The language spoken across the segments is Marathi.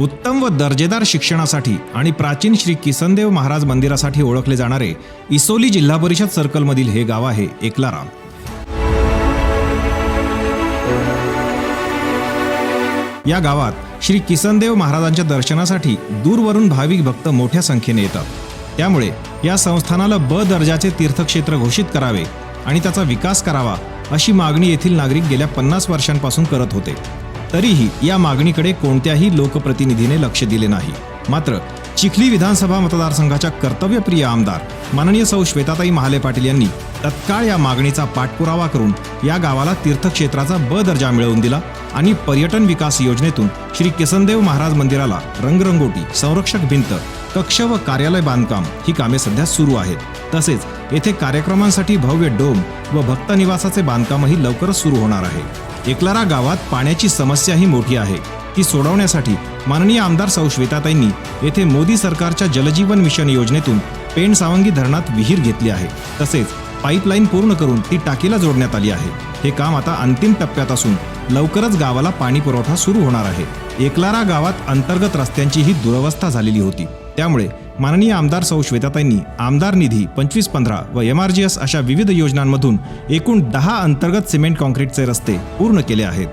उत्तम व दर्जेदार शिक्षणासाठी आणि प्राचीन श्री किसनदेव महाराज मंदिरासाठी ओळखले जाणारे इसोली जिल्हा परिषद सर्कलमधील हे गाव आहे एकलाराम. या गावात श्री किसनदेव महाराजांच्या दर्शनासाठी दूरवरून भाविक भक्त मोठ्या संख्येने येतात. त्यामुळे या संस्थानाला ब दर्जाचे तीर्थक्षेत्र घोषित करावे आणि त्याचा विकास करावा अशी मागणी येथील नागरिक गेल्या पन्नास वर्षांपासून करत होते. तरीही या मागणीकडे कोणत्याही लोकप्रतिनिधीने लक्ष दिले नाही. मात्र चिखली विधानसभा मतदारसंघाच्या कर्तव्यप्रिय आमदार माननीय सौ श्वेताताई महाले पाटील यांनी तत्काळ या मागणीचा पाठपुरावा करून या गावाला तीर्थक्षेत्राचा ब दर्जा मिळवून दिला आणि पर्यटन विकास योजनेतून श्री किसनदेव महाराज मंदिराला रंगरंगोटी संरक्षक भिंत कक्ष व कार्यालय बांधकाम ही कामे सध्या सुरू आहेत. तसेच येथे कार्यक्रमांसाठी भव्य डोम व भक्त निवासाचे बांधकामही लवकरच सुरू होणार आहे. एकलारा गावात पाण्याची समस्याही मोठी आहे. ती सोडवण्यासाठी माननीय आमदार सौ श्वेताताईंनी येथे मोदी सरकारच्या जलजीवन मिशन योजनेतून पेण सावंगी धरणात विहीर घेतली आहे. तसेच पाईपलाईन पूर्ण करून ती टाकीला जोडण्यात आली आहे. हे काम आता अंतिम टप्प्यात असून लवकरच गावाला पाणी पुरवठा सुरू होणार आहे. एकलारा गावात अंतर्गत रस्त्यांचीही दुरवस्था झालेली होती. त्यामुळे माननीय आमदार सौ श्वेताताईंनी आमदार निधी पंचवीस पंधरा व एम आर जी एस अशा विविध योजनांमधून एकूण दहा अंतर्गत सिमेंट कॉन्क्रीटचे रस्ते पूर्ण केले आहेत.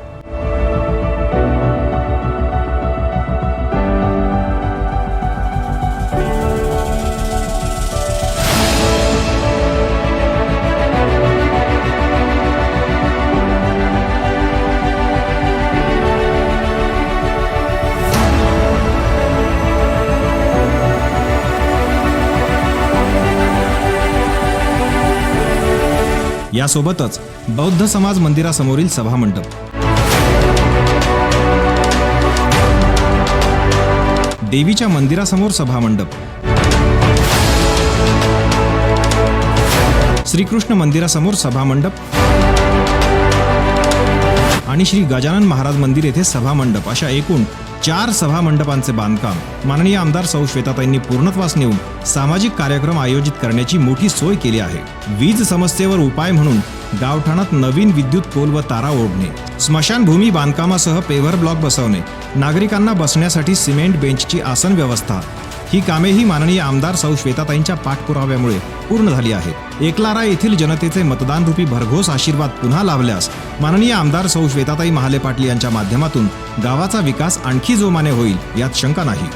यासोबतच बौद्ध समाज मंदिरासमोरील सभामंडप. देवीच्या मंदिरासमोर सभामंडप. श्रीकृष्ण मंदिरासमोर सभामंडप. आणि श्री गजानन महाराज मंदिर येथे सभामंडप अशा एकूण चार सभामंडपांचे बांधकाम माननीय आमदार सौ श्वेताताईंनी पूर्णत्वास नेऊन सामाजिक कार्यक्रम आयोजित करण्याची मोठी सोय केली आहे. वीज समस्येवर उपाय म्हणून गावठाणात नवीन विद्युत पोल व तारा ओढणे स्मशानभूमी बांधकामासह पेव्हर ब्लॉक बसवणे नागरिकांना बसण्यासाठी सिमेंट बेंचची आसन व्यवस्था ही कामेही माननीय आमदार सौ श्वेताताईंच्या पाठपुराव्यामुळे पूर्ण झाली आहेत एकलारा येथील जनतेचे मतदान रूपी भरघोस आशीर्वाद पुन्हा लाभल्यास माननीय आमदार सौ श्वेताताई महाले पाटील यांच्या माध्यमातून गावाचा विकास आणखी जोमाने होईल यात शंका नाही.